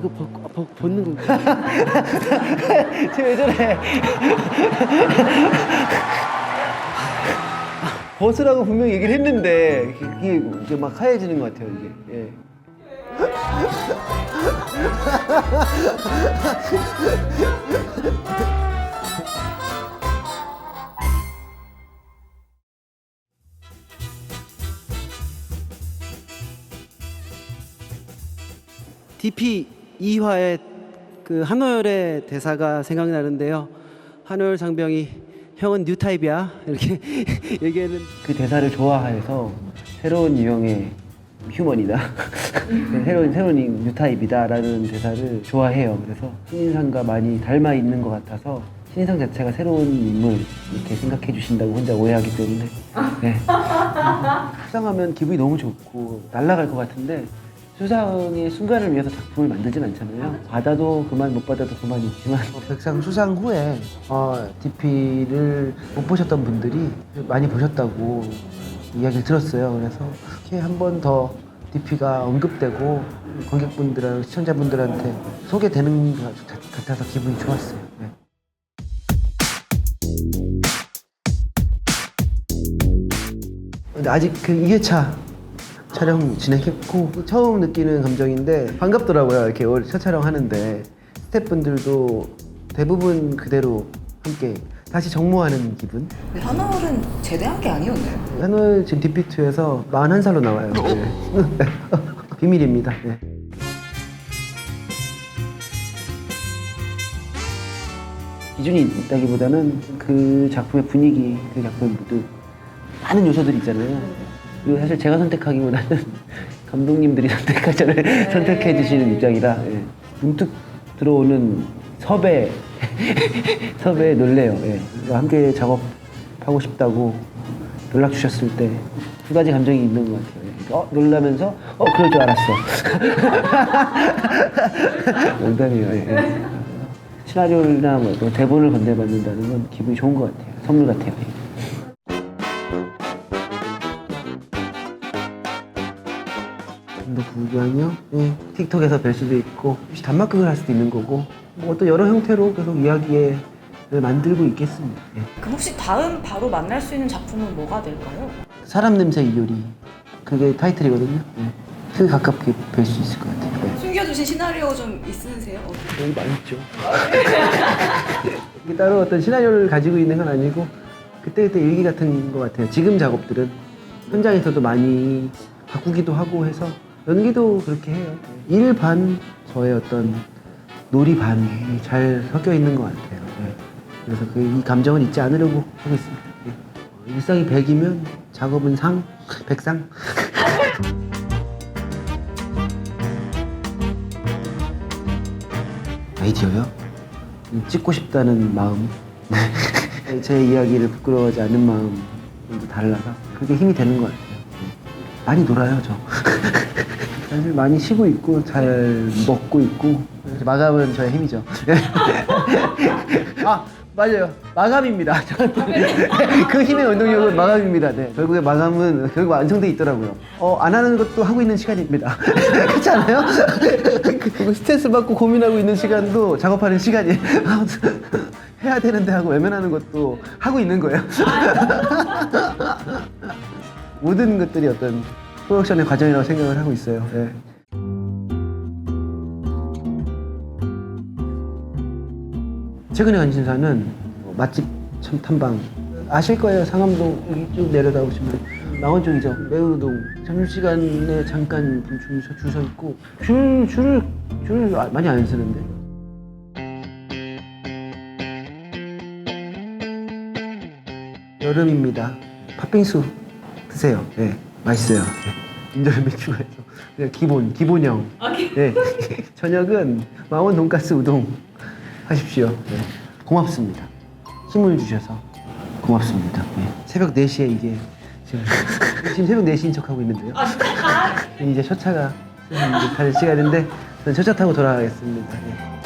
이거 벗, 벗, 벗는 거. 쟤왜 저래? 벗으라고 분명히 얘기를 했는데 이게 이제 막 하얘지는 것 같아요 이게. 예. DP 2화의 그 한호열의 대사가 생각이 나는데요. 한호열 장병이 형은 뉴 타입이야 이렇게 얘기하는 그 대사를 좋아해서 새로운 유형의 휴먼이다. 새로운 새로운 이 뉴타입이다라는 대사를 좋아해요. 그래서 신인상과 많이 닮아 있는 것 같아서 신인상 자체가 새로운 인물 이렇게 생각해 주신다고 혼자 오해하기 때문에 네. 수상하면 기분이 너무 좋고 날아갈 것 같은데 수상의 순간을 위해서 작품을 만들진 않잖아요. 받아도 그만 못 받아도 그만이지만 백상 수상 후에 어, DP를 못 보셨던 분들이 많이 보셨다고 이야기를 들었어요. 그래서 이렇게 한 번 더 DP가 언급되고 관객분들, 시청자분들한테 소개되는 것 같- 같아서 기분이 좋았어요. 네. 근데 아직 그 2회차 촬영 진행했고 처음 느끼는 감정인데 반갑더라고요. 이렇게 올- 첫 촬영하는데 스태프분들도 대부분 그대로 함께 다시 정모하는 기분. 근데 한올은 제대한 게 아니었나요? 한올 지금 디피트에서 41살로 나와요. 네. 비밀입니다. 네. 기준이 있다기보다는 그 작품의 분위기, 그 작품의 모두 많은 요소들이 있잖아요. 그리고 사실 제가 선택하기보다는 감독님들이 선택하잖아요. 선택해 주시는 입장이라 예. 문득 들어오는 섭외 섭외에 놀래요. 예. 그러니까 함께 작업하고 싶다고 연락 주셨을 때 두 가지 감정이 있는 것 같아요. 예. 어 놀라면서 어 그럴 줄 알았어. 농담이에요. 예. 예. 시나리오나 뭐또 대본을 건네받는다는 건 기분이 좋은 것 같아요. 선물 같아요. 뭐 구경이요? 예. 틱톡에서 뵐 수도 있고 혹시 단막극을 할 수도 있는 거고 뭐 또 여러 형태로 계속 이야기를 만들고 있겠습니다. 예. 그럼 혹시 다음 바로 만날 수 있는 작품은 뭐가 될까요? 사람 냄새 이효리 그게 타이틀이거든요. 예. 그 가깝게 뵐 수 있을 것 같아요. 예. 숨겨두신 시나리오 좀 있으세요? 너무 많죠. 이게 따로 어떤 시나리오를 가지고 있는 건 아니고 그때그때 일기 같은 것 같아요. 지금 작업들은 현장에서도 많이 바꾸기도 하고 해서 연기도 그렇게 해요. 일반 저의 어떤 놀이 반이 잘 섞여 있는 것 같아요. 예. 그래서 그 이 감정을 잊지 않으려고 하고 있습니다. 예. 일상이 100이면 작업은 상, 백상. 아이디어요? 음, 찍고 싶다는 마음 제 이야기를 부끄러워하지 않는 마음이 좀 달라서 그게 힘이 되는 것 같아요 많이 놀아요 저. 사실 많이 쉬고 있고 잘 먹고 있고. 마감은 저의 힘이죠. 아 맞아요. 마감입니다. 그 힘의 운동력은 마감입니다. 네. 결국에 마감은 결국 완성돼 있더라고요. 어, 안 하는 것도 하고 있는 시간입니다. 그렇지 않아요? 그리고 스트레스 받고 고민하고 있는 시간도 작업하는 시간이에요 해야 되는데 하고 외면하는 것도 하고 있는 거예요 모든 것들이 어떤 프로덕션의 과정이라고 생각을 하고 있어요. 예. 최근에 간 신사는 뭐 맛집 참 탐방. 아실 거예요. 상암동 쭉 내려다 보시면 망원 쪽이죠. 매운우동. 점심시간에 잠깐 줄, 서- 줄서 있고 줄, 줄을 줄을 아- 많이 안 쓰는데. 여름입니다. 팥빙수 드세요 네 맛있어요 네. 인절미 추가해서 그냥 기본 기본형 네. 저녁은 망원 돈가스 우동 하십시오. 네. 고맙습니다. 힘을 주셔서 고맙습니다. 네. 새벽 4시에 이게 지금, 지금 새벽 4시인 척하고 있는데요. 이제 첫 차가 이제 갈 시간인데 저는 첫차 타고 돌아가겠습니다. 네.